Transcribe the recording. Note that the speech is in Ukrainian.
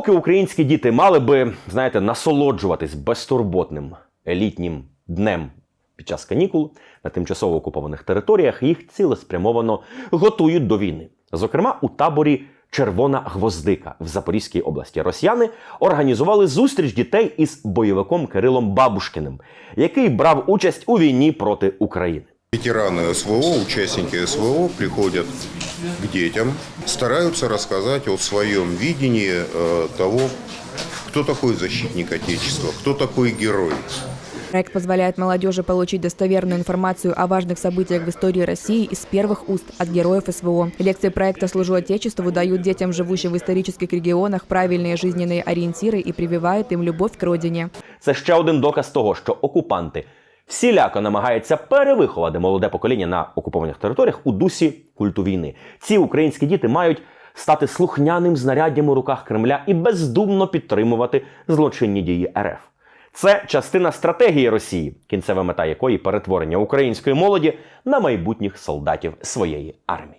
Поки українські діти мали би, знаєте, насолоджуватись безтурботним елітнім днем під час канікул на тимчасово окупованих територіях, їх цілеспрямовано готують до війни. Зокрема, у таборі Червона гвоздика в Запорізькій області росіяни організували зустріч дітей із бойовиком Кирилом Бабушкіним, який брав участь у війні проти України. Ветераны СВО, участники СВО приходят к детям, стараются рассказать о своем видении э, того, кто такой защитник Отечества, кто такой герой. Проект позволяет молодежи получить достоверную информацию о важных событиях в истории России из первых уст от героев СВО. Лекции проекта «Служу Отечеству» дают детям, живущим в исторических регионах, правильные жизненные ориентиры и прививают им любовь к родине. Це ще один доказ того, що окупанти всіляко намагається перевиховати молоде покоління на окупованих територіях у дусі культу війни. Ці українські діти мають стати слухняним знаряддям у руках Кремля і бездумно підтримувати злочинні дії РФ. Це частина стратегії Росії, кінцева мета якої перетворення української молоді на майбутніх солдатів своєї армії.